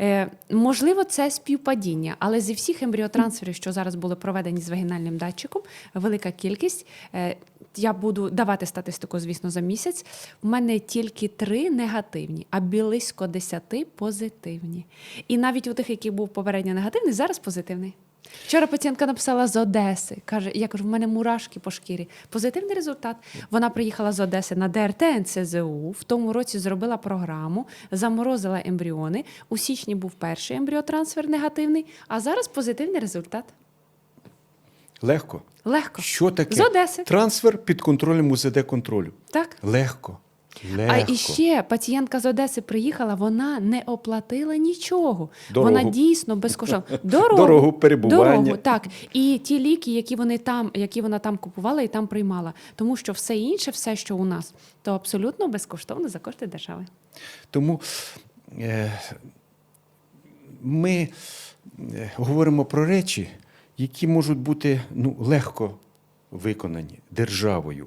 Е, можливо, це співпадіння, але зі всіх ембріотрансферів, що зараз були проведені з вагінальним датчиком, велика кількість. Е, я буду давати статистику, звісно, за місяць. У мене тільки три негативні, а близько десяти позитивні. І навіть у тих, який був попередньо негативний, зараз позитивний. Вчора пацієнтка написала з Одеси. Каже, я кажу, в мене мурашки по шкірі. Позитивний результат. Вона приїхала з Одеси на ДРТ НСЗУ. В тому році зробила програму, заморозила ембріони. У січні був перший ембріотрансфер негативний, а зараз позитивний результат. Легко. Легко. Що таке? З Одеси. Трансфер під контролем УЗД контролю. Так. Легко. Легко. А і ще пацієнтка з Одеси приїхала, вона не оплатила нічого. Дорогу. Вона дійсно безкоштовно. Дорогу, Дорогу, перебування. Дорогу, так. І ті ліки, які вони там, які вона там купувала і там приймала. Тому що все інше, все, що у нас, то абсолютно безкоштовно за кошти держави. Тому е, ми е, говоримо про речі, які можуть бути ну, легко виконані державою.